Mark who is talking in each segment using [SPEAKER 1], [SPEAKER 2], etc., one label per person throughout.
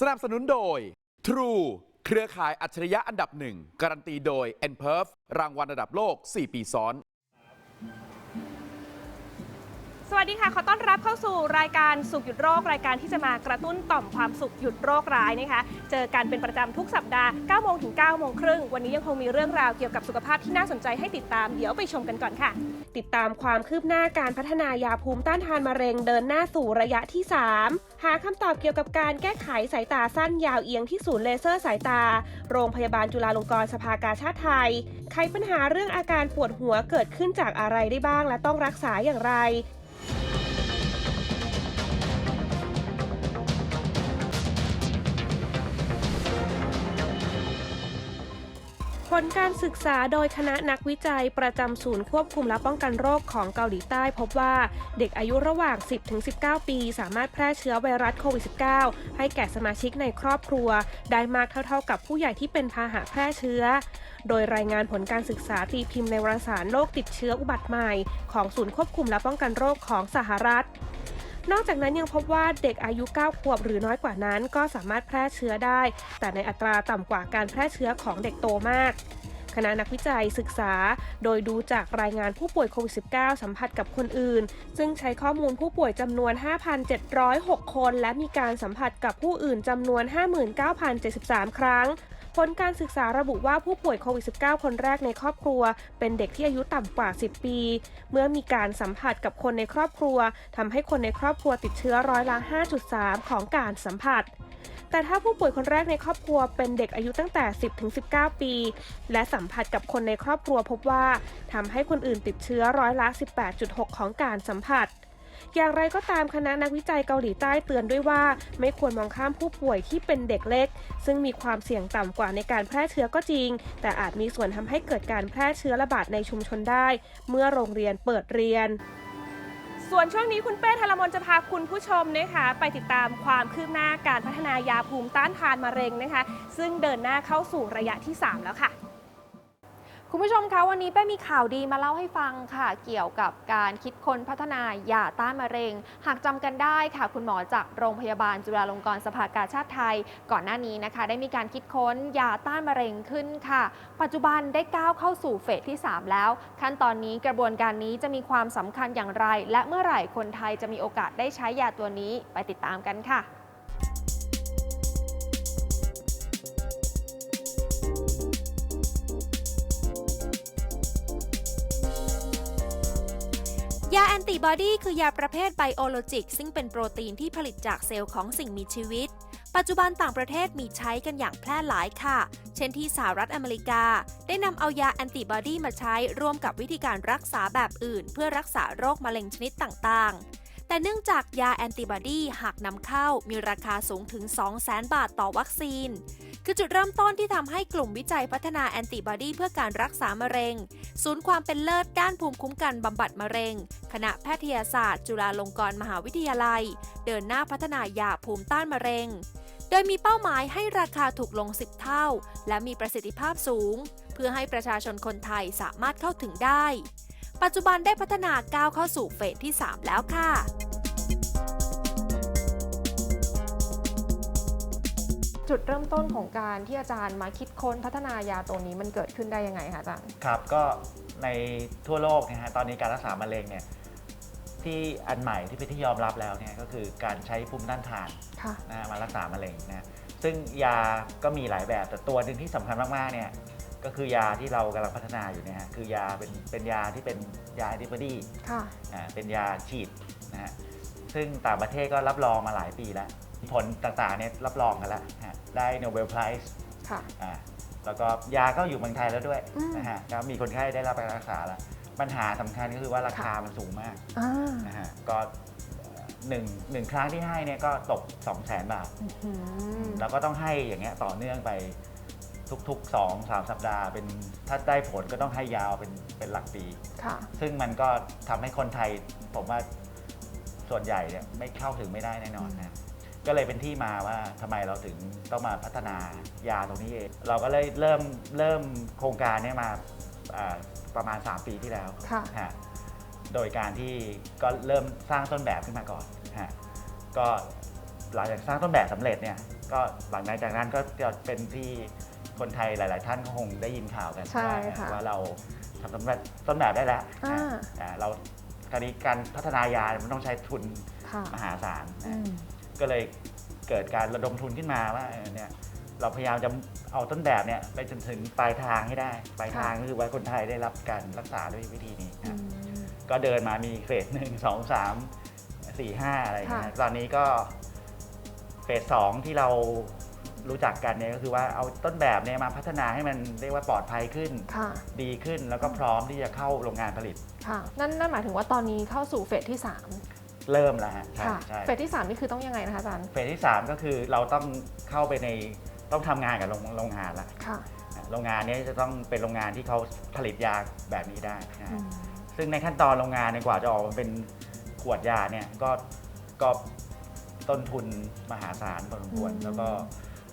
[SPEAKER 1] สนับสนุนโดย True เครือข่ายอัจฉริยะอันดับหนึ่งการันตีโดย n p e r f รางวัลระดับโลก 4 ปีซ้อน
[SPEAKER 2] สวัสดีค่ะ ขอต้อนรับเข้าสู่รายการสุขหยุดโรครายการที่จะมากระตุ้นต่อมความสุขหยุดโรคร้ายนะคะ เจอกันเป็นประจำทุกสัปดาห์9โมงถึง9โมงครึ่ง วันนี้ยังคงมีเรื่องราวเกี่ยวกับสุขภาพที่น่าสนใจให้ติดตาม เดี๋ยวไปชมกันก่อนค่ะ ติดตามความคืบหน้าการพัฒนายาภูมิต้านทานมะเร็งเดินหน้าสู่ระยะที่ 3 หาคำตอบเกี่ยวกับการแก้ไขสายตาสั้นยาวเอียงที่ศูนย์เลเซอร์สายตา โรงพยาบาลจุฬาลงกรณ์สภากาชาติไทยไขปัญหาเรื่องอาการปวดหัวเกิดขึ้นจากอะไรได้บ้าง และต้องรักษาอย่างไร ลการศึกษาโดยคณะนักวิจัยประจำศูนย์ควบคุมและป้องกันโรคของเกาหลีใต้พบว่าเด็กอายุระหว่าง 10-19 ปี สามารถแพร่เชื้อไวรัสโควิด -19 ให้แก่สมาชิกในครอบครัว ได้มากเท่าๆกับผู้ใหญ่ที่เป็นพาหะแพร่เชื้อ โดยรายงานผลการศึกษาตีพิมพ์ในวารสารโรคติดเชื้ออุบัติใหม่ ของศูนย์ควบคุมและป้องกันโรคของสหรัฐนอกจากนั้นยังพบว่าเด็กอายุ 9 ขวบหรือน้อยกว่านั้นก็สามารถแพร่เชื้อได้ แต่ในอัตราต่ำกว่าการแพร่เชื้อของเด็กโตมาก คณะนักวิจัยศึกษา โดยดูจากรายงานผู้ป่วยโควิด -19 สัมผัสกับคนอื่น ซึ่งใช้ข้อมูลผู้ป่วยจำนวน 5,706 คน และมีการสัมผัสกับผู้อื่นจำนวน 59,073 ครั้งผลการศึกษาระบุว่าผู้ป่วยโควิด -19 คนแรกในครอบครัว เป็นเด็กที่อายุต่ำกว่า 10 ปี เมื่อมีการสัมผัสกับคนในครอบครัวทำให้คนในครอบครัวติดเชื้อร้อยละ 5.3 ของการสัมผัส แต่ถ้าผู้ป่วยคนแรกในครอบครัวเป็นเด็กอายุตั้งแต่ 10ถึง19 ปี และสัมผัสกับคนในครอบครัวพบว่าทำให้คนอื่นติดเชื้อร้อยละ 18.6 ของการสัมผัส อย่างไรก็ตามคณะนักวิจัยเกาหลีใต้เตือนด้วยว่า ไม่ควรมองข้ามผู้ป่วยที่เป็นเด็กเล็ก ซึ่งมีความเสี่ยงต่ำกว่าในการแพร่เชื้อก็จริง แต่อาจมีส่วนทำให้เกิดการแพร่เชื้อระบาดในชุมชนได้ เมื่อโรงเรียนเปิดเรียน ส่วนช่วงนี้คุณเป้ธารมนจะพาคุณผู้ชมนะคะไปติดตามความคืบหน้าการพัฒนายาภูมิต้านทานมะเร็งนะคะ ซึ่งเดินหน้าเข้าสู่ระยะที่ 3 แล้วค่ะ
[SPEAKER 3] คุณผู้ชมคะวันนี้เป้มีข่าวดีมาเล่าให้ฟังค่ะ เกี่ยวกับการคิดค้นพัฒนายาต้านมะเร็ง หากจำกันได้ค่ะ คุณหมอจากโรงพยาบาลจุฬาลงกรณ์สภากาชาติไทย ก่อนหน้านี้นะคะ ได้มีการคิดค้นยาต้านมะเร็งขึ้นค่ะ ปัจจุบันได้ก้าวเข้าสู่เฟสที่ 3 แล้ว ขั้นตอนนี้กระบวนการนี้จะมีความสำคัญอย่างไร และเมื่อไหร่คนไทยจะมีโอกาสได้ใช้ยาตัวนี้ไปติดตามกันค่ะ
[SPEAKER 4] ยาแอนติบอดีคือยาประเภทไบโอโลจิก ซึ่งเป็นโปรตีนที่ผลิตจากเซลล์ของสิ่งมีชีวิต ปัจจุบันต่างประเทศมีใช้กันอย่างแพร่หลายค่ะ เช่นที่สหรัฐอเมริกา ได้นำเอายาแอนติบอดีมาใช้ร่วมกับวิธีการรักษาแบบอื่น เพื่อรักษาโรคมะเร็งชนิดต่างๆ แต่เนื่องจากยาแอนติบอดีหากนำเข้ามีราคาสูงถึง 200,000 บาทต่อวัคซีน คือจุดเริ่มต้นที่ทำให้กลุ่มวิจัยพัฒนาแอนติบอดีเพื่อการรักษามะเร็ง ศูนย์ความเป็นเลิศด้านภูมิคุ้มกันบำบัดมะเร็ง คณะแพทยศาสตร์ จุฬาลงกรณ์มหาวิทยาลัย เดินหน้าพัฒนายาภูมิต้านมะเร็ง โดยมีเป้าหมายให้ราคาถูกลง 10 เท่า และมีประสิทธิภาพสูง เพื่อให้ประชาชนคนไทยสามารถเข้าถึงได้ ปัจจุบันได้พัฒนาก้าวเข้าสู่เฟสที่ 3 แล้วค่ะ
[SPEAKER 3] จุดเริ่มต้นของการที่อาจารย์มาคิดค้นพัฒนายาตัวนี้มันเกิดขึ้นได้ยังไงคะอาจารย์
[SPEAKER 5] ครับก็ในทั่วโลกนะฮะตอนนี้การรักษามะเร็งเนี่ยที่อันใหม่ที่เป็นที่ยอมรับแล้วเนี่ยก็คือการใช้ภูมิต้านทาน
[SPEAKER 3] ค่ะ
[SPEAKER 5] นะฮะมารักษามะเร็งนะซึ่งยาก็มีหลายแบบแต่ตัวหนึ่งที่สำคัญมากๆเนี่ย ก็คือยาที่เรากำลังพัฒนาอยู่เนี่ยฮะคือยาเป็นเป็นยาที่เป็นยาแอนติบอดี
[SPEAKER 3] ค่ะ
[SPEAKER 5] อ่าเป็นยาฉีดนะฮะซึ่งต่างประเทศก็รับรองมาหลายปีแล้ว ผลต่างๆเนี่ยรับรองกันแล้วฮะได้โนเบลไพรส์
[SPEAKER 3] ค่ะ
[SPEAKER 5] อ่าแล้วก็ยาก็อยู่เมืองไทยแล้วด้วย
[SPEAKER 3] อืม
[SPEAKER 5] นะฮะก็มีคนไข้ได้รับการรักษาแล้ว ปัญหาสำคัญก็คือว่าราคามันสูงมาก
[SPEAKER 3] อ่า
[SPEAKER 5] นะฮะก็เอ่อหนึ่งหนึ่งครั้งที่ให้เนี่ยก็ตก 2 0 0 0 0 0 บาท
[SPEAKER 3] อืม
[SPEAKER 5] แล้วก็ต้องให้อย่างเงี้ยต่อเนื่องไป ทุก ๆ 2 3 สัปดาห์ เป็นถ้าได้ผลก็ต้องให้ยาวเป็นเป็นหลักปี
[SPEAKER 3] ค่ะ
[SPEAKER 5] ซึ่งมันก็ทำให้คนไทยผมว่าส่วนใหญ่เนี่ยไม่เข้าถึงไม่ได้แน่นอนนะ ก็เลยเป็นที่มาว่าทำไมเราถึงต้องมาพัฒนายาตรงนี้เอง เราก็เลยเริ่มเริ่มโครงการเนี้มาอ่าประมาณ 3 ปีที่แล้ว
[SPEAKER 3] ค่ะ
[SPEAKER 5] ฮะโดยการที่ก็เริ่มสร้างต้นแบบขึ้นมาก่อนฮะก็หลังจากสร้างต้นแบบสำเร็จเนี่ยก็หลังจากนั้นก็จะเป็นที่ คนไทยหลาย ๆ ท่านก็คงได้ยินข่าวกัน
[SPEAKER 3] ใช่
[SPEAKER 5] ว่า
[SPEAKER 3] ค่ะ
[SPEAKER 5] ว่าเราทำต้นแบบต้นแบบได้แล้ว
[SPEAKER 3] อ่า
[SPEAKER 5] นะอ่าเราคราวนี้การพัฒนายามันต้องใช้ทุน
[SPEAKER 3] ค่ะ
[SPEAKER 5] มหาศาล
[SPEAKER 3] อื
[SPEAKER 5] นะ
[SPEAKER 3] ม
[SPEAKER 5] ก็เลยเกิดการระดมทุนขึ้นมาว่าเออเนี่ยเราพยายามจะเอาต้นแบบเนี่ยไปจนถึงปลายทางให้ได้ปลายทางก็คือว่าคนไทยได้รับการรักษาด้วยวิธีนี้
[SPEAKER 3] อื
[SPEAKER 5] นะ
[SPEAKER 3] ม
[SPEAKER 5] ก็เดินมามีเฟสหนึ่งสองสามสี่ห้าอะไรอย่างเงี้ย
[SPEAKER 3] ค่ะ
[SPEAKER 5] ตอนนี้ก็เฟสสองที่เรา รู้จักกันเนี่ยก็คือว่าเอาต้นแบบเนี่ยมาพัฒนาให้มันเรียกว่าปลอดภัยขึ้น
[SPEAKER 3] ค่ะ
[SPEAKER 5] ดีขึ้นแล้วก็พร้อมที่จะเข้าโรงงานผลิต
[SPEAKER 3] ค่ะ นั่นนั่นหมายถึงว่าตอนนี้เข้าสู่เฟสที่
[SPEAKER 5] เริ่มแล้วฮะ
[SPEAKER 3] 3
[SPEAKER 5] ใช่
[SPEAKER 3] ค่ะ
[SPEAKER 5] ใช่
[SPEAKER 3] เฟสที่ 3 นี่คือต้องยังไงนะคะอาจารย์
[SPEAKER 5] เฟสที่ 3 ก็คือเราต้องเข้าไปในต้องทำงานกับโรงโรงงานละ
[SPEAKER 3] ค่ะ
[SPEAKER 5] อะโรงงานเนี้จะต้องเป็นโรงงานที่เขาผลิตยาแบบนี้ได้นะ
[SPEAKER 3] อื
[SPEAKER 5] ฮะ
[SPEAKER 3] ม
[SPEAKER 5] ซึ่งในขั้นตอนโรงงานเนี่ยกว่าจะออกมาเป็นขวดยาเนี่ยก็ก็ต้นทุนมหาศาลพอสมควรแล้วก็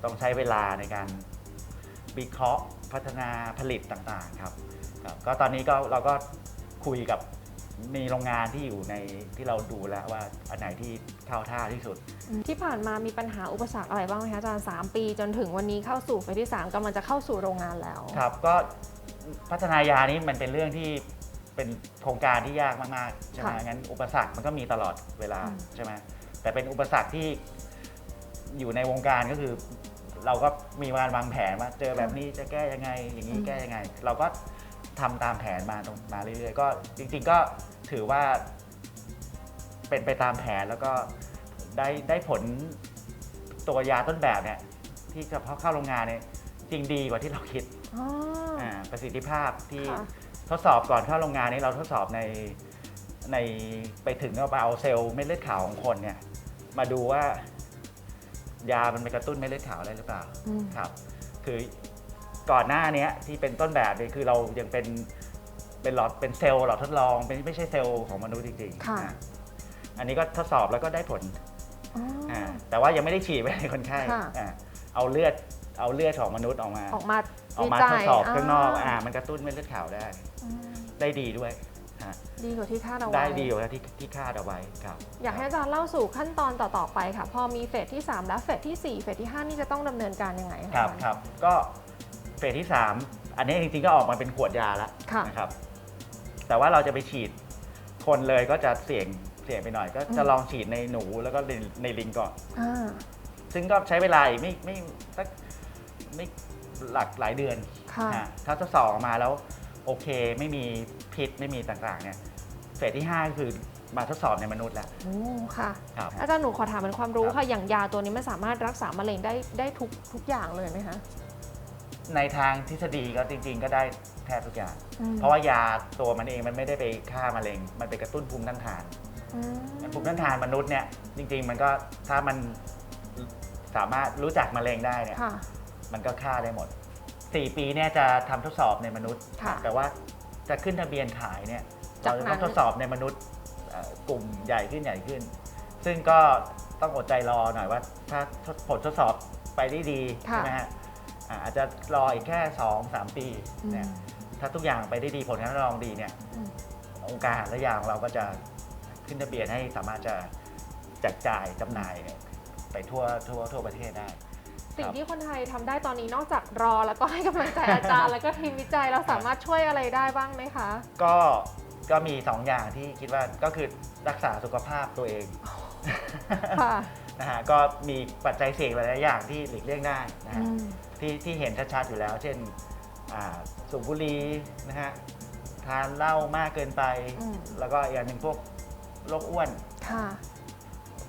[SPEAKER 5] ต้องใช้เวลาในการวิเคราะห์พัฒนาผลิตต่างๆครับครับ ก็ตอนนี้ก็เราก็คุยกับมีโรงงานที่อยู่ในที่เราดูแล้วว่าอันไหนที่เข้าท่าที่สุด
[SPEAKER 3] ที่ผ่านมามีปัญหาอุปสรรคอะไรบ้างไหมคะอาจารย์3ปี จนถึงวันนี้เข้าสู่เฟสที่3กำลังจะเข้าสู่โรงงานแล้ว
[SPEAKER 5] ครับก็พัฒนายานี้มันเป็นเรื่องที่เป็นโครงการที่ยากมากๆใช่ไหม
[SPEAKER 3] ค่ะ
[SPEAKER 5] งั้นอุปสรรคมันก็มีตลอดเวลา
[SPEAKER 3] อืม
[SPEAKER 5] ใช่ไหมแต่เป็นอุปสรรคที่อยู่ในวงการก็คือ เราก็มีการวางแผนว่าเจอแบบนี้จะแก้ยังไง อย่างนี้แก้ยังไง เราก็ทำตามแผนมาตรงมาเรื่อยๆ ก็จริง ๆ ก็ถือว่า เป็นไปตามแผนแล้วก็ได้ได้ผลตัวยาต้นแบบเนี่ยที่จะพอเข้าโรงงานเนี่ยจริงดีกว่าที่เราคิด
[SPEAKER 3] อ๋ออ
[SPEAKER 5] อ่าประสิทธิภาพที่
[SPEAKER 3] ค่ะ
[SPEAKER 5] ทดสอบก่อนเข้าโรงงานนี้เราทดสอบในในไปถึงก็เอาเซลล์เม็ดเลือดขาวของคนเนี่ยมาดูว่า ยามันไปกระตุ้นเม็ดเลือดขาวอะไรหรือเปล่า
[SPEAKER 3] อืม
[SPEAKER 5] ครับ คือก่อนหน้าเนี้ยที่เป็นต้นแบบเนี่ยคือเรายังเป็นเป็นหลอดเป็นเซลล์หลอดทดลองเป็นไม่ใช่เซลล์ของมนุษย์จริงๆ
[SPEAKER 3] ค่ะ
[SPEAKER 5] อ่าอันนี้ก็ทดสอบแล้วก็ได้ผล
[SPEAKER 3] อ๋ออ
[SPEAKER 5] อ่าแต่ว่ายังไม่ได้ฉีดไปในคนไข้
[SPEAKER 3] ค่ะ
[SPEAKER 5] อ่าเอาเลือดเอาเลือดของมนุษย์ออกมา
[SPEAKER 3] ออกมา
[SPEAKER 5] ออกมา
[SPEAKER 3] วิจั
[SPEAKER 5] ท
[SPEAKER 3] ย
[SPEAKER 5] ดสอบข้างนอกอ่ามันกระตุ้นเม็ดเลือดขาวได้
[SPEAKER 3] อืม
[SPEAKER 5] ได้ดีด้วย ฮะ
[SPEAKER 3] ดีกว่าที่คาดเอาไว้
[SPEAKER 5] ได้ดีกว่าที่ที่คาดเอาไว้ครับ
[SPEAKER 3] อยากให้อาจารย์เล่าสู่ขั้นตอนต่อ ๆ ไปค่ะ พอมีเฟสที่ 3 แล้วเฟสที่ 4 เฟสที่ 5 นี่จะต้องดำเนินการยังไงะ
[SPEAKER 5] ครับ
[SPEAKER 3] อาจาย์
[SPEAKER 5] ครับก็เฟสที่ 3 อันนี้จริงๆก็ออกมาเป็นขวดยาแล้ว
[SPEAKER 3] ค่ะ
[SPEAKER 5] นะครับแต่ว่าเราจะไปฉีดคนเลยก็จะเสี่ยงเสี่ยงไปหน่อย ก็จะลองฉีดในหนูแล้วก็ในในลิงก่อน
[SPEAKER 3] อ่า
[SPEAKER 5] ซึ่งก็ใช้เวลาอีกไม่ไม่สักไม่หลักหลายเดือน
[SPEAKER 3] ค่ะ
[SPEAKER 5] นะถ้าทดสอบออกมาแล้ว โอเค ไม่มีพิษไม่มีต่างๆเนี่ยเฟสที่5ก็คือมาทดสอบในมนุษย์แล้ว
[SPEAKER 3] โอ้ค่ะ
[SPEAKER 5] ครับ
[SPEAKER 3] อาจารย์หนูขอถามเป็นความรู้
[SPEAKER 5] ครับ
[SPEAKER 3] ค่ะ อย่างยาตัวนี้มันสามารถรักษามะเร็งได้ได้ทุกทุกอย่างเลยไหมคะ
[SPEAKER 5] ในทางทฤษฎีก็จริง ๆ ก็ได้แทบทุกอย่าง
[SPEAKER 3] อืม
[SPEAKER 5] เพราะว่ายาตัวมันเองมันไม่ได้ไปฆ่ามะเร็ง มันไปกระตุ้นภูมิต้านทาน
[SPEAKER 3] อืม
[SPEAKER 5] ภูมิต้านทานมนุษย์เนี่ยจริง ๆ มันก็ถ้ามันสามารถรู้จักมะเร็งได้เนี่ย
[SPEAKER 3] ค่ะ
[SPEAKER 5] มันก็ฆ่าได้หมด 4 ปีเนี่ยจะทำทดสอบในมนุษย์
[SPEAKER 3] ค่ะ
[SPEAKER 5] แต่ว่าจะขึ้นทะเบียนขายเนี่ย
[SPEAKER 3] จา
[SPEAKER 5] เรา
[SPEAKER 3] ก
[SPEAKER 5] จะ
[SPEAKER 3] นั้
[SPEAKER 5] ต้อนงทดสอบในมนุษย์เอ่อกลุ่มใหญ่ขึ้นใหญ่ขึ้น ซึ่งก็ต้องอดใจรอหน่อยว่าถ้าผลทดสอบไปได้ดี
[SPEAKER 3] ค่ะ
[SPEAKER 5] ใช่ไหมฮะอ่าอาจจะรออีกแค่ 2-3 ปี
[SPEAKER 3] อืม
[SPEAKER 5] เนี่ยถ้าทุกอย่างไปได้ดีผลการทดลองดีเนี่ย
[SPEAKER 3] อืม
[SPEAKER 5] องค์การอาหารและยาของเราก็จะขึ้นทะเบียนให้สามารถจะแจกจ่ายจำหน่ายเนี่ยไปทั่วทั่วทั่วประเทศได้
[SPEAKER 3] สิ่
[SPEAKER 5] ค
[SPEAKER 3] ง
[SPEAKER 5] รับ
[SPEAKER 3] ที่คนไทยทำได้ตอนนี้นอกจากรอแล้วก็ให้กำลังใจอาจารย์ แล้วก็ทีมวิจัยเราสามารถช่วยอะไรได้บ้างไหมคะ
[SPEAKER 5] ก็ก็มี 2 อย่างที่คิดว่าก็คือรักษาสุขภาพตัวเอง
[SPEAKER 3] ค่ะ
[SPEAKER 5] นะฮะก็มีปัจจัยเสี่ยงหลายๆอย่างที่หลีกเลี่ยงได้นะ
[SPEAKER 3] อื
[SPEAKER 5] ฮะ
[SPEAKER 3] ม
[SPEAKER 5] ที่ที่เห็นชัดๆอยู่แล้ว เช่นอ่าสูบบุหรี่นะฮะทานเหล้ามากเกินไป
[SPEAKER 3] อืม
[SPEAKER 5] แล้วก็อีกอย่างหนึ่งพวกโรคอ้วน
[SPEAKER 3] ค่ะ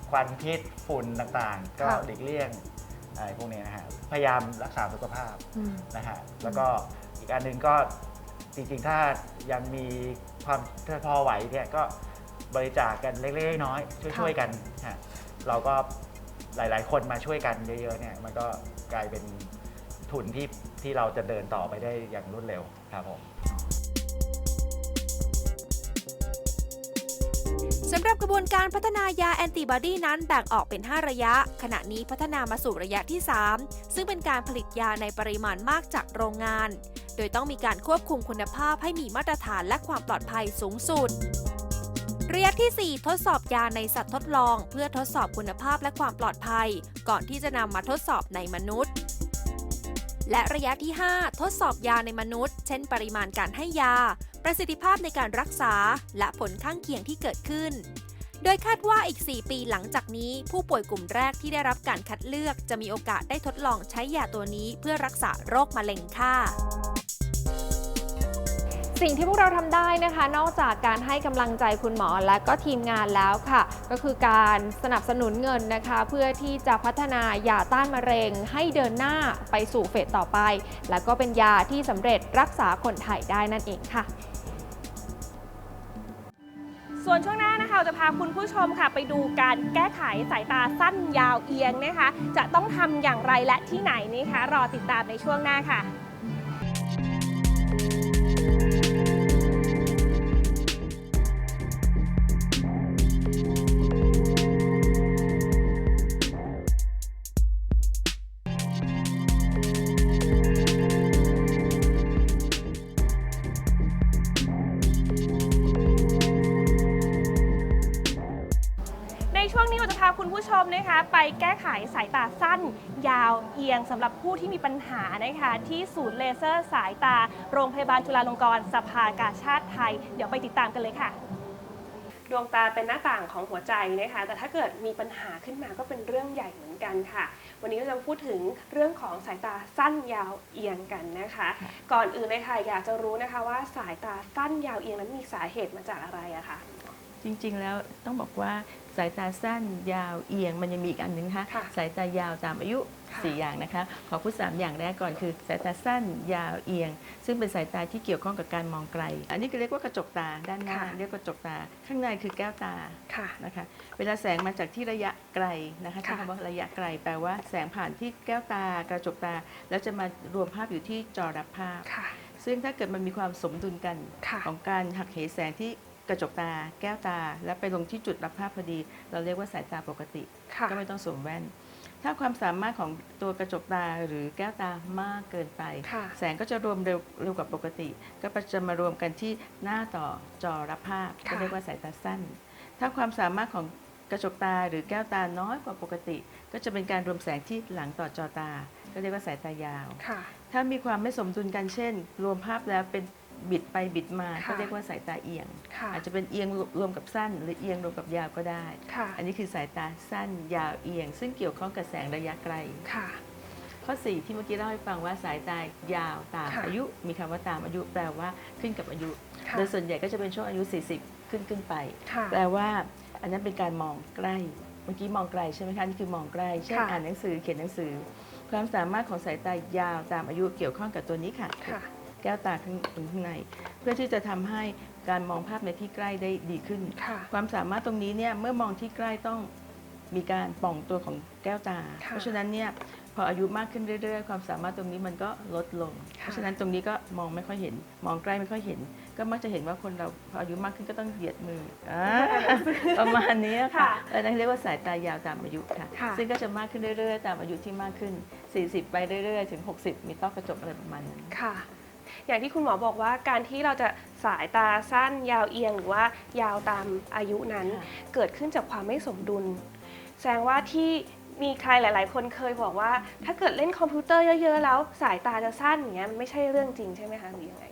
[SPEAKER 5] ควันพิษฝุ่นต่างๆ ก็
[SPEAKER 3] ค่ะ
[SPEAKER 5] หลีกเลี่ยง อะไรพวกนี้นะฮะพยายามรักษาสุขภาพ
[SPEAKER 3] อืม
[SPEAKER 5] นะฮะแล้วก็อีกอันหนึ่งก็จริงๆ ถ้ายังมีความถ้าพอไหวเนี่ยก็บริจาคกันเล็กๆน้อยๆช่วยๆกันฮะเราก็หลายๆ คนมาช่วยกันเยอะๆเนี่ยมันก็กลายเป็นทุนที่ที่เราจะเดินต่อไปได้อย่างรวดเร็วครับผม
[SPEAKER 4] สำหรับกระบวนการพัฒนายาแอนติบอดีนั้นแบ่งออกเป็น 5 ระยะ ขณะนี้พัฒนามาสู่ระยะที่ 3 ซึ่งเป็นการผลิตยาในปริมาณมากจากโรงงาน โดยต้องมีการควบคุมคุณภาพให้มีมาตรฐานและความปลอดภัยสูงสุด ระยะทีสี่4 ทดสอบยาในสัตว์ทดลอง เพื่อทดสอบคุณภาพและความปลอดภัย ก่อนที่จะนำมาทดสอบในมนุษย์ และระยะที่ 5 ทดสอบยาในมนุษย์ เช่น ปริมาณการให้ยา ประสิทธิภาพในการรักษา และผลข้างเคียงที่เกิดขึ้น โดยคาดว่าอีก 4 ปีหลังจากนี้ ผู้ป่วยกลุ่มแรกที่ได้รับการคัดเลือก จะมีโอกาสได้ทดลองใช้ยาตัวนี้เพื่อรักษาโรคมะเร็งค่ะ
[SPEAKER 3] สิ่งที่พวกเราทำได้นะคะ นอกจากการให้กำลังใจคุณหมอและก็ทีมงานแล้วค่ะ ก็คือการสนับสนุนเงินนะคะ เพื่อที่จะพัฒนายาต้านมะเร็ง ให้เดินหน้าไปสู่เฟสต่อไป และก็เป็นยาที่สำเร็จรักษาคนไทยได้นั่นเองค่ะ
[SPEAKER 2] ส่วนช่วงหน้านะคะจะพาคุณผู้ชมค่ะ ไปดูการแก้ไขสายตาสั้นยาวเอียงนะคะ จะต้องทำอย่างไรและที่ไหนนะคะ รอติดตามในช่วงหน้าค่ะ ไปแก้ไขสายตาสั้น ยาวเอียงสำหรับผู้ที่มีปัญหานะคะที่ศูนย์เลเซอร์สายตา โรงพยาบาลจุฬาลงกรณ์สภากาชาติไทย เดี๋ยวไปติดตามกันเลยค่ะ ดวงตาเป็นหน้าต่างของหัวใจนะคะ แต่ถ้าเกิดมีปัญหาขึ้นมาก็เป็นเรื่องใหญ่เหมือนกันค่ะ วันนี้เราจะพูดถึงเรื่องของสายตาสั้นยาวเอียงกันนะคะ ก่อนอื่นเลยค่ะอยากจะรู้นะคะว่าสายตาสั้นยาวเอียงนั้นมีสาเหตุมาจากอะไรอะคะ
[SPEAKER 6] จริงๆ แล้วต้องบอกว่า สายตาสั้นยาวเอียงมันยังมีอีกอันหนึงนะคะ
[SPEAKER 2] ค่ะ
[SPEAKER 6] สายตายาวตามอายุ
[SPEAKER 2] ค่ะ
[SPEAKER 6] 4 อย่างนะคะ ขอพูด 3 อย่างแรกก่อนคือสายตาสั้นยาวเอียง ซึ่งเป็นสายตาที่เกี่ยวข้องกับการมองไกล อันนี้ก็เรียกว่ากระจกตาด้านหน้า
[SPEAKER 2] ค่ะ
[SPEAKER 6] เรียกว่ากระจกตา ข้างในคือแก้วตา
[SPEAKER 2] ค่ะ
[SPEAKER 6] นะคะเวลาแสงมาจากที่ระยะไกลนะคะใช้
[SPEAKER 2] ค่ะ
[SPEAKER 6] คำว่าระยะไกลแปลว่าแสงผ่านที่แก้วตากระจกตา แล้วจะมารวมภาพอยู่ที่จอรับภาพ
[SPEAKER 2] ค่ะ
[SPEAKER 6] ซึ่งถ้าเกิดมันมีความสมดุลกัน
[SPEAKER 2] ค่ะ
[SPEAKER 6] ของการหักเหแสงที่ กระจกตาแก้วตา และไปลงที่จุดรับภาพพอดี เราเรียกว่าสายตาปกติ
[SPEAKER 2] ค่ะ
[SPEAKER 6] ก็ไม่ต้องสวมแว่น ถ้าความสามารถของตัวกระจกตาหรือแก้วตามากเกินไป
[SPEAKER 2] ค่ะ
[SPEAKER 6] แสงก็จะรวมเร็วเร็วกว่าปกติ ก็จะมารวมกันที่หน้าต่อจอรับภาพ
[SPEAKER 2] ค่ะ
[SPEAKER 6] ก็เรียกว่าสายตาสั้น ถ้าความสามารถของกระจกตาหรือแก้วตาน้อยกว่าปกติ ก็จะเป็นการรวมแสงที่หลังต่อจอตา ก็เรียกว่าสายตายาว
[SPEAKER 2] ค่ะ
[SPEAKER 6] ถ้ามีความไม่สมดุลกันเช่น รวมภาพแล้วเป็น บิดไปบิดมา
[SPEAKER 2] ค่ะ
[SPEAKER 6] ก็เรียกว่าสายตาเอียง
[SPEAKER 2] ค่ะ
[SPEAKER 6] อาจจะเป็นเอียงรวมกับสั้น หรือเอียงรวมกับยาวก็ได้
[SPEAKER 2] ค่ะ
[SPEAKER 6] อันนี้คือสายตาสั้นยาวเอียง ซึ่งเกี่ยวข้องกับแสงระยะไกล
[SPEAKER 2] ค่ะ
[SPEAKER 6] ข้อ 4 ที่เมื่อกี้เล่าให้ฟังว่าสายตายาวตาม
[SPEAKER 2] ค่ะ
[SPEAKER 6] อายุมีคำว่าตามอายุแปลว่าขึ้นกับอายุ
[SPEAKER 2] ค่ะ
[SPEAKER 6] โดยส่วนใหญ่ก็จะเป็นช่วงอายุ 40 ขึ้นขึ้นไป
[SPEAKER 2] ค่ะ
[SPEAKER 6] แปลว่าอันนั้นเป็นการมองใกล้ เมื่อกี้มองไกลใช่ไหมคะนี่คือมองใกล้เช่น
[SPEAKER 2] ค่ะ
[SPEAKER 6] อ่านหนังสือเขียนหนังสือ ความสามารถของสายตายาวตามอายุเกี่ยวข้องกับตัวนี้ค่ะ
[SPEAKER 2] ค่ะ
[SPEAKER 6] แก้วตาข้างตรงข้างใน เพื่อที่จะทำให้การมองภาพในที่ใกล้ได้ดีขึ้น
[SPEAKER 2] ค่ะ
[SPEAKER 6] ความสามารถตรงนี้เนี่ยเมื่อมองที่ใกล้ต้องมีการป่องตัวของแก้วตา
[SPEAKER 2] ค่ะ
[SPEAKER 6] เพราะฉะนั้นเนี่ยพออายุมากขึ้นเรื่อยๆ ความสามารถตรงนี้มันก็ลดลง
[SPEAKER 2] ค่ะ
[SPEAKER 6] เพราะฉะนั้นตรงนี้ก็มองไม่ค่อยเห็น มองใกล้ไม่ค่อยเห็น ก็มักจะเห็นว่าคนเราพออายุมากขึ้นก็ต้องเหยียดมืออาประมาณนี้ค่ะ
[SPEAKER 2] ค่ะ
[SPEAKER 6] อันนั้นเรียกว่าสายตายาวตามอายุค่ะ
[SPEAKER 2] ค่ะ
[SPEAKER 6] ซึ่งก็จะมากขึ้นเรื่อยๆ ตามอายุที่มากขึ้น 40 ไปเรื่อยๆ ถึง 60 มีต้อกระจกอะไรประมาณนั้น
[SPEAKER 2] ค่ะ อย่างที่คุณหมอบอกว่าการที่เราจะสายตาสั้นยาวเอียงหรือว่ายาวตามอายุนั้น
[SPEAKER 6] ค่ะ
[SPEAKER 2] เกิดขึ้นจากความไม่สมดุล แสดงว่าที่มีใครหลาย ๆ คนเคยบอกว่า ถ้าเกิดเล่นคอมพิวเตอร์เยอะ ๆ แล้วสายตาจะสั้นอย่างเงี้ยมันไม่ใช่เรื่องจริงใช่ไหมคะหรือยังไง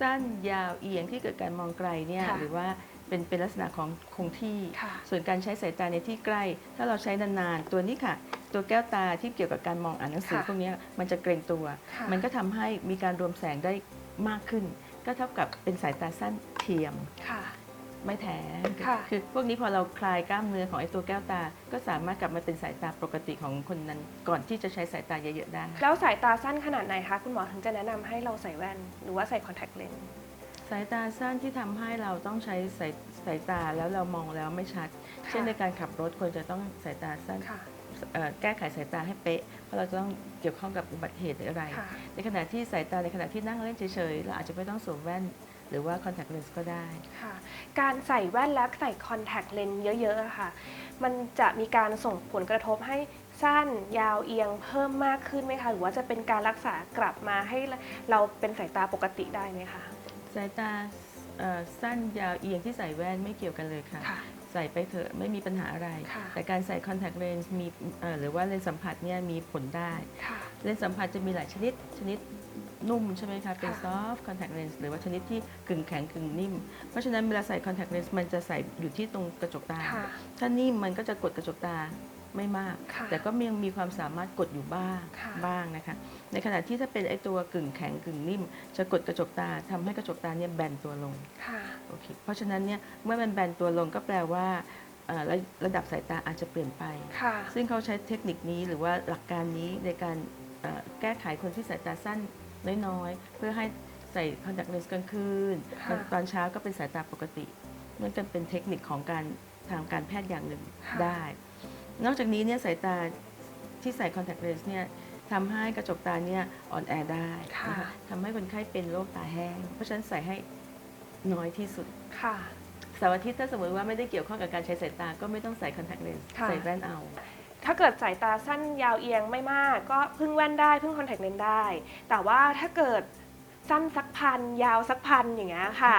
[SPEAKER 6] สั้นยาวเอียงที่เกิดการมองไกลเนี่ย
[SPEAKER 2] ค่ะ
[SPEAKER 6] หรือว่า เป็นเป็นลักษณะของคงที่
[SPEAKER 2] ค่ะ
[SPEAKER 6] ส่วนการใช้สายตาในที่ใกล้ ถ้าเราใช้นานๆตัวนี้ค่ะ ตัวแก้วตาที่เกี่ยวกับการมองอ่านหนังสือ
[SPEAKER 2] ค่ะ
[SPEAKER 6] พวกเนี้ยมันจะเกรงตัว
[SPEAKER 2] ค่ะ
[SPEAKER 6] มันก็ทำให้มีการรวมแสงได้มากขึ้น ก็เท่ากับเป็นสายตาสั้นเทียม
[SPEAKER 2] ค่ะ
[SPEAKER 6] ไม่แท้
[SPEAKER 2] ค่ะ
[SPEAKER 6] คือพวกนี้พอเราคลายกล้ามเนื้อของไอ้ตัวแก้วตา ก็สามารถกลับมาเป็นสายตาปกติของคนนั้น ก่อนที่จะใช้สายตาเยอะๆได้
[SPEAKER 2] แล้วสายตาสั้นขนาดไหนคะ คุณหมอถึงจะแนะนำให้เราใส่แว่น หรือว่าใส่คอนแทคเลนส์
[SPEAKER 6] สายตาสั้นที่ทำให้เราต้องใช้สายสายตาแล้วเรามองแล้วไม่ชัด
[SPEAKER 2] ค่ะ
[SPEAKER 6] เช่นในการขับรถควรจะต้องสายตาสั้น
[SPEAKER 2] ค่ะ
[SPEAKER 6] เอ่อแก้ไขสายตาให้เป๊ะ เพราะเราจะต้องเกี่ยวข้องกับอุบัติเหตุหรืออะไร
[SPEAKER 2] ค่ะ
[SPEAKER 6] ในขณะที่สายตาในขณะที่นั่งเล่นเฉยๆเราอาจจะไม่ต้องสวมแว่น หรือว่าคอนแทคเลนส์ก็ได้
[SPEAKER 2] ค่ะการใส่แว่นและใส่คอนแทคเลนส์เยอะๆอะค่ะ มันจะมีการส่งผลกระทบให้สั้นยาวเอียงเพิ่มมากขึ้นไหมคะ หรือว่าจะเป็นการรักษากลับมาให้เราเป็นสายตาปกติได้ไหมคะ
[SPEAKER 6] สายตาเอ่อสั้นยาวเอียงที่ใส่แว่นไม่เกี่ยวกันเลยค่ะ
[SPEAKER 2] ค่ะ
[SPEAKER 6] ใส่ไปเถอะไม่มีปัญหาอะไร
[SPEAKER 2] ค่ะ
[SPEAKER 6] แต่การใส่คอนแทคเลนส์มีเอ่อหรือว่าเลนส์สัมผัสเนี่ยมีผลได้
[SPEAKER 2] ค่ะ
[SPEAKER 6] เลนส์สัมผัสจะมีหลายชนิดชนิดนุ่มใช่ไหมคะ เป็น
[SPEAKER 2] ค่ะ
[SPEAKER 6] ซอฟต์คอนแทคเลนส์หรือว่าชนิดที่กึ่งแข็งกึ่งนิ่ม เพราะฉะนั้นเวลาใส่คอนแทคเลนส์มันจะใส่อยู่ที่ตรงกระจกตา
[SPEAKER 2] ค่ะ
[SPEAKER 6] ถ้านิ่มมันก็จะกดกระจกตา ไม่มาก
[SPEAKER 2] ค่ะ
[SPEAKER 6] แต่ก็ยังมีความสามารถกดอยู่บ้าง
[SPEAKER 2] ค่ะ
[SPEAKER 6] บ้างนะคะ ในขณะที่ถ้าเป็นไอตัวกึ่งแข็งกึ่งนิ่ม จะกดกระจกตาทำให้กระจกตาเนี่ยแบนตัวลง
[SPEAKER 2] ค่ะ
[SPEAKER 6] โอเคเพราะฉะนั้นเนี่ยเมื่อมันแบนตัวลงก็แปลว่าเอ่อระระดับสายตาอาจจะเปลี่ยนไป
[SPEAKER 2] ค่ะ
[SPEAKER 6] ซึ่งเขาใช้เทคนิคนี้หรือว่าหลักการนี้ในการเอ่อแก้ไขคนที่สายตาสั้นน้อยๆ เพื่อให้ใส่คอนแทคเลนส์กลางคืน
[SPEAKER 2] ค่ะ
[SPEAKER 6] ตอนเช้าก็เป็นสายตาปกตินั่นก็เป็นเทคนิคของการทางการแพทย์อย่างหนึ่ง
[SPEAKER 2] ค่ะ
[SPEAKER 6] ได้ นอกจากนี้เนี่ยสายตาที่ใส่คอนแทคเลนส์เนี่ยทำให้กระจกตาเนี่ยอ่อนแอได้
[SPEAKER 2] ค่ะ
[SPEAKER 6] นะคะทำให้คนไข้เป็นโรคตาแห้ง เพราะฉะนั้นใส่ให้น้อยที่สุด
[SPEAKER 2] ค่ะ
[SPEAKER 6] เสาร์อาทิตย์ถ้าสมมติว่าไม่ได้เกี่ยวข้องกับการใช้สายตาก็ไม่ต้องใส่คอนแทคเลนส์
[SPEAKER 2] ค่ะ
[SPEAKER 6] ใส่แว่นเอา
[SPEAKER 2] ถ้าเกิดสายตาสั้นยาวเอียงไม่มาก ก็พึ่งแว่นได้พึ่งคอนแทคเลนส์ได้ แต่ว่าถ้าเกิดสั้นสักพันยาวสักพันอย่างเงี้ยค่ะ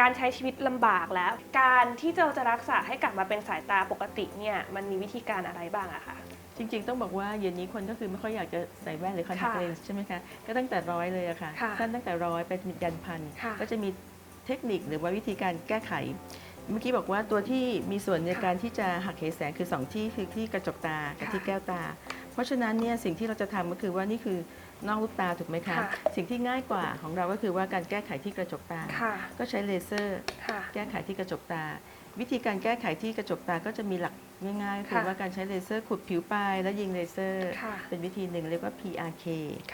[SPEAKER 2] การใช้ชีวิตลำบากแล้ว การที่เราจะรักษาให้กลับมาเป็นสายตาปกติเนี่ยมันมีวิธีการอะไรบ้างอะคะ
[SPEAKER 6] จริงๆ ต้องบอกว่าเย็นนี้คนก็คือไม่ค่อยอยากจะใส่แว่นหรือคอนแทค
[SPEAKER 2] ค่ะ
[SPEAKER 6] เลนส์ใช่ไหมคะ ก็ตั้งแต่ร้อยเลยอะค่ะ
[SPEAKER 2] ค่ะ
[SPEAKER 6] สั้นตั้งแต่ร้อยไปยันพัน
[SPEAKER 2] ค่ะ
[SPEAKER 6] ก็จะมีเทคนิคหรือว่าวิธีการแก้ไข เมื่อกี้บอกว่าตัวที่มีส่วนใน
[SPEAKER 2] ค่ะ
[SPEAKER 6] การที่จะหักเหแสงคือ 2 ที่คือที่กระจกตากับ
[SPEAKER 2] ค่ะ
[SPEAKER 6] ที่แก้วตา เพราะฉะนั้นเนี่ยสิ่งที่เราจะทำก็คือว่านี่คือ นอกลูกตาถูกไหมคะ
[SPEAKER 2] ค่ะ
[SPEAKER 6] สิ่งที่ง่ายกว่าของเราก็คือว่าการแก้ไขที่กระจกตา
[SPEAKER 2] ค่ะ
[SPEAKER 6] ก็ใช้เลเซอร์
[SPEAKER 2] ค่ะ
[SPEAKER 6] แก้ไขที่กระจกตา วิธีการแก้ไขที่กระจกตาก็จะมีหลักง่ายๆคือ
[SPEAKER 2] ค่ะ
[SPEAKER 6] ว่าการใช้เลเซอร์ขุดผิวปลายแล้วยิงเลเซอร์
[SPEAKER 2] ค่ะ
[SPEAKER 6] เป็นวิธีหนึ่งเรียกว่า PRK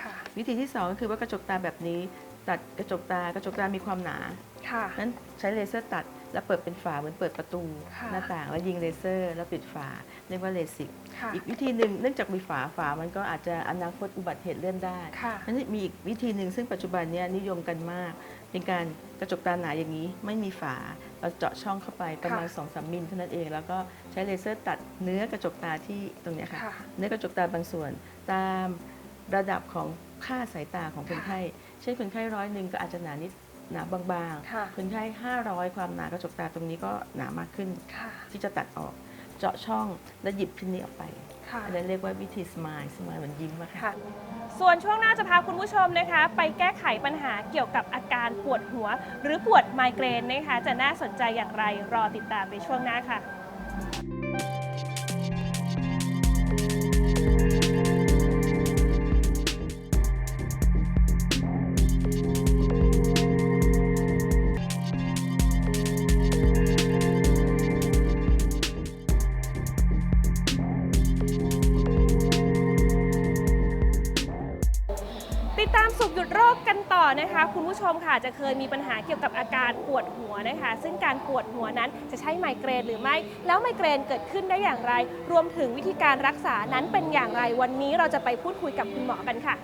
[SPEAKER 2] ค่ะ
[SPEAKER 6] วิธีที่2ก็คือว่ากระจกตาแบบนี้ ตัดกระจกตากระจกตามีความหนา
[SPEAKER 2] ค่ะ
[SPEAKER 6] นั้นใช้เลเซอร์ตัด แล้วเปิดเป็นฝาเหมือนเปิดประตู
[SPEAKER 2] ค่ะ
[SPEAKER 6] หน้าต่างแล้วยิงเลเซอร์ แล้วปิดฝาเรียกว่าเลสิก
[SPEAKER 2] ค่ะ
[SPEAKER 6] อีกวิธีหนึ่งเนื่องจากมีฝาฝามันก็อาจจะอนาคตอุบัติเหตุเลื่อนได้
[SPEAKER 2] ค่ะ
[SPEAKER 6] นั้นมีอีกวิธีหนึ่งซึ่งปัจจุบันเนี้นิยมกันมาก เป็นการกระจกตาหนาอย่างนี้ไม่มีฝาเราเจาะช่องเข้าไปประมาณ
[SPEAKER 2] ค่ะ
[SPEAKER 6] 2-3มิลเท่านั้นเอง แล้วก็ใช้เลเซอร์ตัดเนื้อกระจกตาที่ตรงเนี้ยค่ะ
[SPEAKER 2] ค่ะ
[SPEAKER 6] เนื้อกระจกตาบางส่วนตามระดับของค่าสายตาของคนไข้ เช่นคนไข้ร้อยหนึ่งก็อาจจะหนานิด หนาบาง
[SPEAKER 2] ค่ะ
[SPEAKER 6] ๆ คนไข้ 500 ความหนากระจกตาตรงนี้ก็หนามากขึ้น
[SPEAKER 2] ค่ะ
[SPEAKER 6] ที่จะตัดออกเจาะช่องและหยิบชิ้นนี้ออกไป
[SPEAKER 2] ค่ะ
[SPEAKER 6] อันนั้นเรียกว่าวิธีสมายสมายเหมือนยิ้มอะค่ะ
[SPEAKER 2] ค่ะ ส่วนช่วงหน้าจะพาคุณผู้ชมนะคะ ไปแก้ไขปัญหาเกี่ยวกับอาการปวดหัว หรือปวดไมเกรนนะคะ จะน่าสนใจอย่างไรรอติดตามในช่วงหน้าค่ะ ตามสุขหยุดโรคกันต่อนะคะ คุณผู้ชมค่ะจะเคยมีปัญหาเกี่ยวกับอาการปวดหัวนะคะ ซึ่งการปวดหัวนั้นจะใช่ไมเกรนหรือไม่ แล้วไมเกรนเกิดขึ้นได้อย่างไร รวมถึงวิธีการรักษานั้นเป็นอย่างไรวันนี้เราจะไปพูดคุยกับคุณหมอกันค่ะ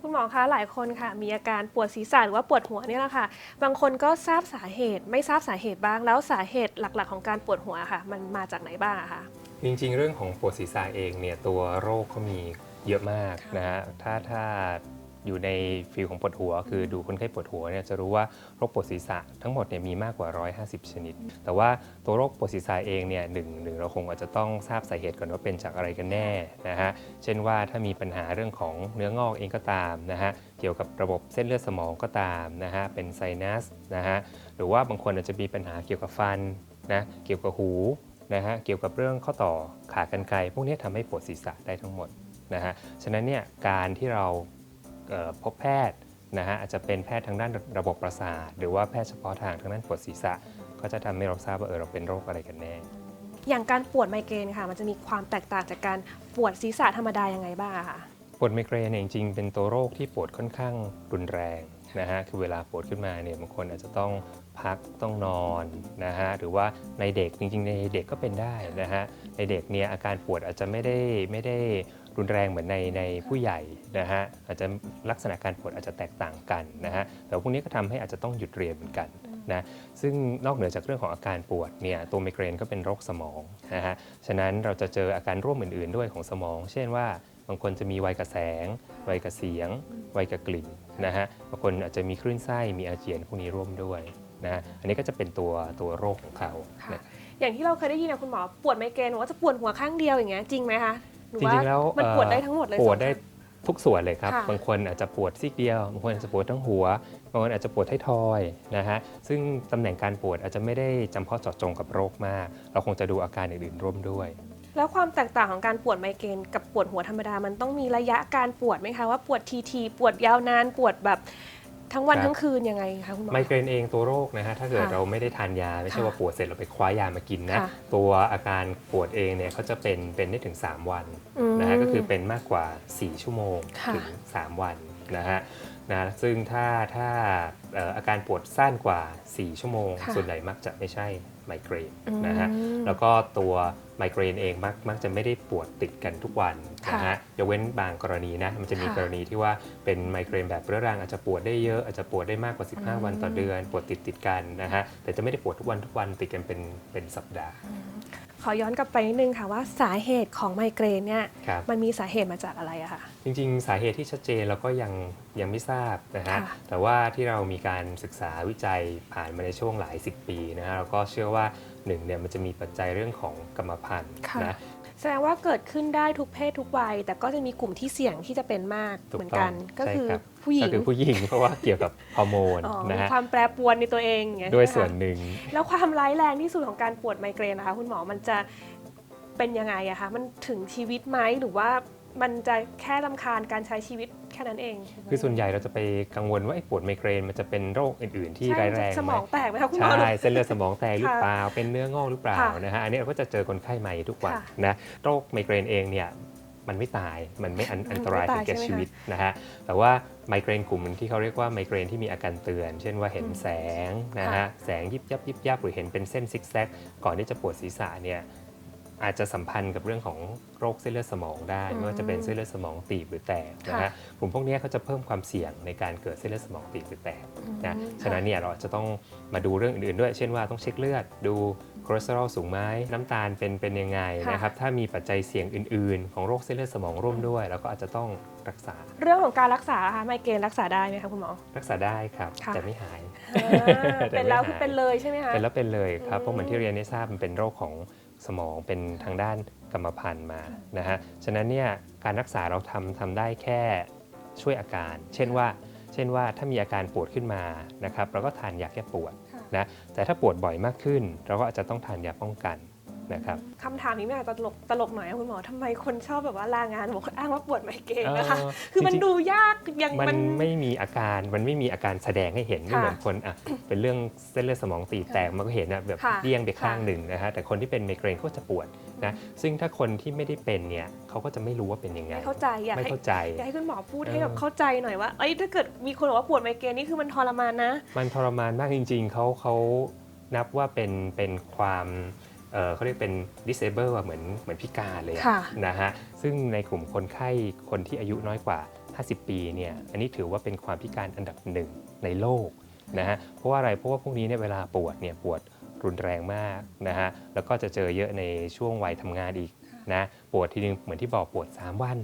[SPEAKER 2] คุณหมอคะหลายคนค่ะ มีอาการปวดศีรษะหรือว่าปวดหัวเนี่ยแหละค่ะ บางคนก็ทราบสาเหตุไม่ทราบสาเหตุบ้าง แล้วสาเหตุหลักๆ ของการปวดหัวค่ะ มันมาจากไหนบ้างอะคะ
[SPEAKER 7] จริงๆ เรื่องของปวดศีรษะเองเนี่ยตัวโรคเขามี เยอะมากนะฮะถ้าถ้าอยู่ในฟิลของปวดหัว คือดูคนไข้ปวดหัวเนี่ยจะรู้ว่าโรคปวดศีรษะทั้งหมดเนี่ยมีมากกว่า 150 ชนิด แต่ว่าตัวโรคปวดศีรษะเองเนี่ยหนึ่งหนึ่งเราคงอาจจะต้องทราบสาเหตุก่อนว่าเป็นจากอะไรกันแน่นะฮะเช่นว่าถ้ามีปัญหาเรื่องของเนื้องอกเองก็ตามนะฮะเกี่ยวกับระบบเส้นเลือดสมองก็ตามนะฮะเป็นไซนัสนะฮะหรือว่าบางคนอาจจะมีปัญหาเกี่ยวกับฟันนะเกี่ยวกับหูนะฮะเกี่ยวกับเรื่องข้อต่อขากรรไกรพวกนี้ทำให้ปวดศีรษะได้ทั้งหมด นะฮะฉะนั้นเนี่ยการที่เราเอ่อพบแพทย์นะฮะอาจจะเป็นแพทย์ทางด้านระบบประสาท หรือว่าแพทย์เฉพาะทางทางด้านปวดศีรษะ ก็จะทำให้เราทราบว่าเออเราเป็นโรคอะไรกันแน่
[SPEAKER 2] อย่างการปวดไมเกรนค่ะ มันจะมีความแตกต่างจากการปวดศีรษะธรรมดายังไงบ้างอะคะ
[SPEAKER 7] ปวดไมเกรนเนี่ยจริงๆเป็นตัวโรคที่ปวดค่อนข้างรุนแรงนะฮะคือเวลาปวดขึ้นมาเนี่ยบางคนอาจจะต้องพักต้องนอนนะฮะหรือว่าในเด็กจริงๆในเด็กก็เป็นได้นะฮะในเด็กเนี่ยอาการปวดอาจจะไม่ได้ไม่ได้ รุนแรงเหมือนในในผู้ใหญ่นะฮะอาจจะลักษณะการปวดอาจจะแตกต่างกันนะฮะแต่ว่าพวกนี้ก็ทำให้อาจจะต้องหยุดเรียนเหมือนกันนะซึ่งนอกเหนือจากเรื่องของอาการปวดเนี่ยตัวไมเกรนก็เป็นโรคสมองนะฮะฉะนั้นเราจะเจออาการร่วมอื่น ๆ ด้วยของสมอง เช่นว่าบางคนจะมีไวกับแสง ไวกับเสียง ไวกับกลิ่นนะฮะบางคนอาจจะมีคลื่นไส้มีอาเจียนพวกนี้ร่วมด้วยนะอันนี้ก็จะเป็นตัวตัวโรคของเขา
[SPEAKER 2] ค่ะอย่างที่เราเคยได้ยินนะคุณหมอปวดไมเกรนว่าจะปวดหัวข้างเดียวอย่างเงี้ยจริงไหมคะ หอ
[SPEAKER 7] จ
[SPEAKER 2] ว่า
[SPEAKER 7] ริงๆแล้ว
[SPEAKER 2] มัน
[SPEAKER 7] เอ่อ
[SPEAKER 2] ปวดได้ทั้งหมดเลย
[SPEAKER 7] ปวดได้
[SPEAKER 2] สองข้าง
[SPEAKER 7] ทุกส่วนเลยครับ
[SPEAKER 2] ค่ะ
[SPEAKER 7] บางคนอาจจะปวดซีกเดียวบางคนอาจจะปวดทั้งหัวบางคนอาจจะปวดท้ายทอยนะฮะซึ่งตำแหน่งการปวดอาจจะไม่ได้จำเพาะเจาะจงกับโรคมาก เราคงจะดูอาการอื่นๆร่วมด้วย
[SPEAKER 2] แล้วความแตกต่างของการปวดไมเกรนกับปวดหัวธรรมดา มันต้องมีระยะการปวดไหมคะว่าปวดทีทีปวดยาวนานปวดแบบ ทั้งวัน
[SPEAKER 7] ครับ
[SPEAKER 2] ทั้งคืนยังไงคะคุณหมอ
[SPEAKER 7] ไมเกรนเองตัวโรคนะฮะถ้าเกิด
[SPEAKER 2] ค่ะ
[SPEAKER 7] เราไม่ได้ทานยาไม่ใช่
[SPEAKER 2] ค่ะ
[SPEAKER 7] ว่าปวดเสร็จเราไปคว้ายามากินนะ
[SPEAKER 2] ค่ะ
[SPEAKER 7] ตัวอาการปวดเองเนี่ยเขาจะเป็นเป็นได้ถึง 3 วัน
[SPEAKER 2] ม
[SPEAKER 7] นะฮะก็คือเป็นมากกว่า 4 ชั่วโมง
[SPEAKER 2] ค่ะ
[SPEAKER 7] ถึง 3 วันนะฮะนะซึ่งถ้าถ้าเอ่ออาการปวดสั้นกว่า 4 ชั่วโมง
[SPEAKER 2] ค่ะ
[SPEAKER 7] ส่วนใหญ่มักจะไม่ใช่ไมเกรน
[SPEAKER 2] อืม
[SPEAKER 7] นะฮะแล้วก็ตัว ไมเกรนเองมักมักจะไม่ได้ปวดติดกันทุกวัน
[SPEAKER 2] ค่ะ
[SPEAKER 7] นะฮะยกเว้นบางกรณีนะมันจะมี
[SPEAKER 2] ค่ะ
[SPEAKER 7] กรณีที่ว่าเป็นไมเกรนแบบเรื้อรังอาจจะปวดได้เยอะอาจจะปวดได้มากกว่า
[SPEAKER 2] อืม
[SPEAKER 7] 15 วันต่อเดือน ปวดติดติดๆกันนะฮะแต่จะไม่ได้ปวดทุกวันทุกวันติดกันเป็นเป็นสัปดาห์
[SPEAKER 2] ขอย้อนกลับไปนิดนึงค่ะว่าสาเหตุของไมเกรนเนี่ย
[SPEAKER 7] ครับ
[SPEAKER 2] มันมีสาเหตุมาจากอะไรอะคะ
[SPEAKER 7] จริงๆ สาเหตุที่ชัดเจนเราก็ยังยังไม่ทราบนะฮะ
[SPEAKER 2] ค่ะ
[SPEAKER 7] แต่ว่าที่เรามีการศึกษาวิจัยผ่านมาในช่วงหลายสิบปีนะฮะเราก็เชื่อว่า หนึ่งเนี่ยมันจะมีปัจจัยเรื่องของกรรมพันธุ์
[SPEAKER 2] ค่ะ
[SPEAKER 7] นะ
[SPEAKER 2] แสดงว่าเกิดขึ้นได้ทุกเพศทุกวัย แต่ก็จะมีกลุ่มที่เสี่ยงที่จะเป็นมาก
[SPEAKER 7] ถูก
[SPEAKER 2] เหมือนกัน
[SPEAKER 7] ต้อง
[SPEAKER 2] ก็คือ
[SPEAKER 7] ใช่ครับ
[SPEAKER 2] ผู้หญิ
[SPEAKER 7] ก็
[SPEAKER 2] ง
[SPEAKER 7] คือผู้หญิงเพราะว่าเกี่ยวกับฮอร์โมน
[SPEAKER 2] อ๋อ
[SPEAKER 7] นะ
[SPEAKER 2] มี
[SPEAKER 7] ฮะ
[SPEAKER 2] ความแปรปรวนในตัวเองอย่างเงี้ย
[SPEAKER 7] ด้วย
[SPEAKER 2] ใช่ไหมคะ
[SPEAKER 7] ส่วนหนึ่ง
[SPEAKER 2] แล้วความร้ายแรงที่สุดของการปวดไมเกรนนะคะ คุณหมอมันจะเป็นยังไงอะคะมันถึงชีวิตไหมหรือว่า มันจะแค่ลำคาญการใช้ชีวิตแค่นั้นเอง
[SPEAKER 7] คือส่วนใหญ่เราจะไปกังวลว่าไอ้ปวดไมเกรนมันจะเป็นโรคอื่น ๆ ที่
[SPEAKER 2] ใช่
[SPEAKER 7] ร้ายแรง
[SPEAKER 2] ส
[SPEAKER 7] ไห
[SPEAKER 2] ม
[SPEAKER 7] ม
[SPEAKER 2] องแตกไหมคะคุณหมอ
[SPEAKER 7] ใช่ เส้นเลือดสมองแตกหรือ
[SPEAKER 2] ค่ะ
[SPEAKER 7] เปล่า เป็นเนื้องอกหรือเปล่า
[SPEAKER 2] ค่ะ
[SPEAKER 7] นะฮะ อันนี้เราก็จะเจอคนไข้ใหม่ทุกวัน
[SPEAKER 2] ค่ะ
[SPEAKER 7] นะ โรคไมเกรนเองเนี่ยมันไม่ตาย มันไม่อันอันตราย
[SPEAKER 2] ไม่
[SPEAKER 7] ถึ
[SPEAKER 2] ตาย
[SPEAKER 7] งแก่
[SPEAKER 2] ใช่ไหม
[SPEAKER 7] ชีวิตนะฮะ แต่ว่าไมเกรนกลุ่มที่เขาเรียกว่าไมเกรนที่มีอาการเตือน เช่นว่าเห็นแสงนะ
[SPEAKER 2] ค่ะ
[SPEAKER 7] ฮะ แสงยิบยับยิบยับหรือเห็นเป็นเส้นซิกแซก ก่อนที่จะปวดศีรษะเนี่ย อาจจะสัมพันธ์กับเรื่องของโรคเส้นเลือดสมองได้
[SPEAKER 2] อืม
[SPEAKER 7] ไม่ว่าจะเป็นเส้นเลือดสมองตีบหรือแตกนะ
[SPEAKER 2] ค่ะ
[SPEAKER 7] ฮะกลุ่มพวกนี้เขาจะเพิ่มความเสี่ยงในการเกิดเส้นเลือดสมองตีบหรือแตกนะ
[SPEAKER 2] อืม
[SPEAKER 7] ฉะนั้นเนี่ยเราอาจจะต้องมาดูเรื่องอื่นๆด้วย เช่นว่าต้องเช็คเลือดดูคอเลสเตอรอลสูงไหมน้ำตาลเป็นเป็นยังไง
[SPEAKER 2] ค่ะ
[SPEAKER 7] นะครับถ้ามีปัจจัยเสี่ยงอื่นๆ ของโรคเส้นเลือดสมองร่วมด้วยเราก็อาจจะต้องรักษา
[SPEAKER 2] เรื่องของการรักษาค่ะไมเกรนรักษาได้ไหมคะคุณหมอ
[SPEAKER 7] รักษาได้ครับ
[SPEAKER 2] ค่ะ
[SPEAKER 7] แต่ไม่หาย
[SPEAKER 2] อ่า
[SPEAKER 7] แต่
[SPEAKER 2] เป็นแล้ว
[SPEAKER 7] ไม่
[SPEAKER 2] คือ
[SPEAKER 7] หาย
[SPEAKER 2] เป็นเลยใช่ไหมคะ
[SPEAKER 7] เป็นแล้วเป็นเลยครับ
[SPEAKER 2] อืม
[SPEAKER 7] เพราะเหมือนที่เรียนได้ทราบมันเป็นโรคของ สมองเป็นทางด้านกรรมพันธุ์มานะฮะฉะนั้นเนี่ยการรักษาเราทำทำได้แค่ช่วยอาการ เช่นว่า เช่นว่าถ้ามีอาการปวดขึ้นมานะครับเราก็ทานยาแก้ปวด
[SPEAKER 2] ค่ะ
[SPEAKER 7] นะแต่ถ้าปวดบ่อยมากขึ้น เราก็อาจจะต้องทานยาป้องกัน นะครับ
[SPEAKER 2] คำถามนี้ไม่อาจจะตลกตลกหน่อยนะคุณหมอทำไมคนชอบแบบว่าลางานบอกอ้างว่าปวดไมเกรนนะคะ
[SPEAKER 7] เอ่อ
[SPEAKER 2] คือมัน
[SPEAKER 7] จริงๆ
[SPEAKER 2] ดูยากอย่าง
[SPEAKER 7] มัน
[SPEAKER 2] มัน
[SPEAKER 7] ไม่มีอาการมันไม่มีอาการแสดงให้เห็นไม่
[SPEAKER 2] ค่ะ
[SPEAKER 7] เหมือนคนอะเป็นเรื่องเส้นเลือดสมองตีบแตกมันก็เห็นนะแบบ
[SPEAKER 2] ค่ะ
[SPEAKER 7] เลี่ยงไปข้าง
[SPEAKER 2] ค่ะ
[SPEAKER 7] หนึ่งนะฮะแต่คนที่เป็นไมเกรนเขาก็จะปวดนะซึ่งถ้าคนที่ไม่ได้เป็นเนี่ยเขาก็จะไม่รู้ว่าเป็นยังไง
[SPEAKER 2] ไม่เข้าใจอยาก
[SPEAKER 7] ไม่
[SPEAKER 2] ให้
[SPEAKER 7] เข้าใจ
[SPEAKER 2] อยากให้คุณหมอพูด
[SPEAKER 7] เออ
[SPEAKER 2] ให้แบบเข้าใจหน่อยว่าเอ้ยถ้าเกิดมีคนบอกว่าปวดไมเกรนนี่คือมันทรมานนะ
[SPEAKER 7] มันทรมานมากจริงๆ เขาเขานับว่าเป็นเป็นความ เอ่อเขาเรียกเป็น disable อะเหมือนเหมือนพิการเลยอะ
[SPEAKER 2] ค่ะ
[SPEAKER 7] นะฮะซึ่งในกลุ่มคนไข้คนที่อายุน้อยกว่า 50 ปีเนี่ยอันนี้ถือว่าเป็นความพิการอันดับหนึ่งในโลกนะฮะเพราะว่าอะไรเพราะว่าพวกนี้เนี่ยเวลาปวดเนี่ยปวดรุนแรงมากนะฮะแล้วก็จะเจอเยอะในช่วงวัยทำงานอีกนะปวดทีนึงเหมือนที่บอกปวด 3 วัน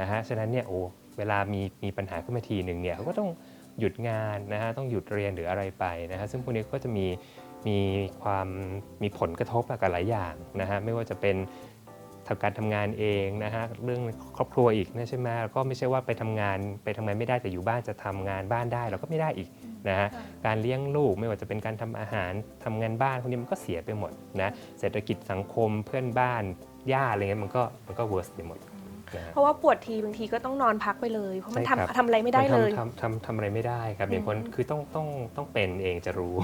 [SPEAKER 7] นะฮะฉะนั้นเนี่ยโอ้เวลามีมีปัญหาขึ้นมาทีหนึ่งเนี่ยเขาก็ต้องหยุดงานนะฮะต้องหยุดเรียนหรืออะไรไปนะฮะซึ่งพวกนี้ก็จะมี มีความมีผลกระทบกับหลายอย่างนะฮะไม่ว่าจะเป็นทางการทำงานเองนะฮะเรื่องครอบครัวอีกนะใช่ไหมแล้วก็ไม่ใช่ว่าไปทำงานไปทำงานไม่ได้แต่อยู่บ้านจะทำงานบ้านได้เราก็ไม่ได้อีกนะฮะการเลี้ยงลูกไม่ว่าจะเป็นการทำอาหารทำงานบ้านพวกนี้มันก็เสียไปหมดนะเศรษฐกิจสังคมเพื่อนบ้านญาติอะไรเงี้ยมันก็มันก็เวิร์สไปหมดนะฮะ
[SPEAKER 2] เพราะว่าปวดทีบางทีก็ต้องนอนพักไปเลย เพราะมัน
[SPEAKER 7] ใช่ครับ
[SPEAKER 2] ทำทำอะไรไม่ได้เลย
[SPEAKER 7] นทำทำทำทำอะไรไม่ได้ครับอย่างคน
[SPEAKER 2] อืม
[SPEAKER 7] คือต้องต้องต้องเป็นเองจะรู้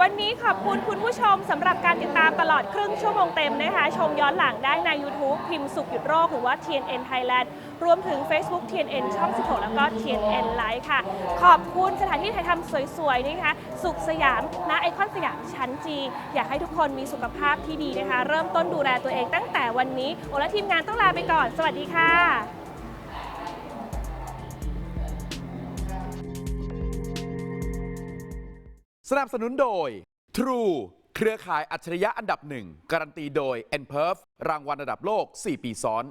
[SPEAKER 2] วันนี้ขอบคุณคุณผู้ชมสำหรับการติดตามตลอดครึ่งชั่วโมงเต็มนะคะ ชมย้อนหลังได้ใน YouTube พิมพ์สุขหยุดโรคหรือว่า TNN Thailand รวมถึง Facebook TNN ช่อง16แล้วก็ TNN Live ค่ะ ขอบคุณสถานที่ถ่ายทำสวยๆนะคะ สุขสยามณไอคอนสยามชั้นจี อยากให้ทุกคนมีสุขภาพที่ดีนะคะ เริ่มต้นดูแลตัวเองตั้งแต่วันนี้ โอและทีมงานต้องลาไปก่อน สวัสดีค่ะ
[SPEAKER 1] สนับสนุนโดย True เครือข่ายอัจฉริยะอันดับหนึ่ง การันตีโดย n p e r f รางวัลระดับโลก 4 ปีซ้อน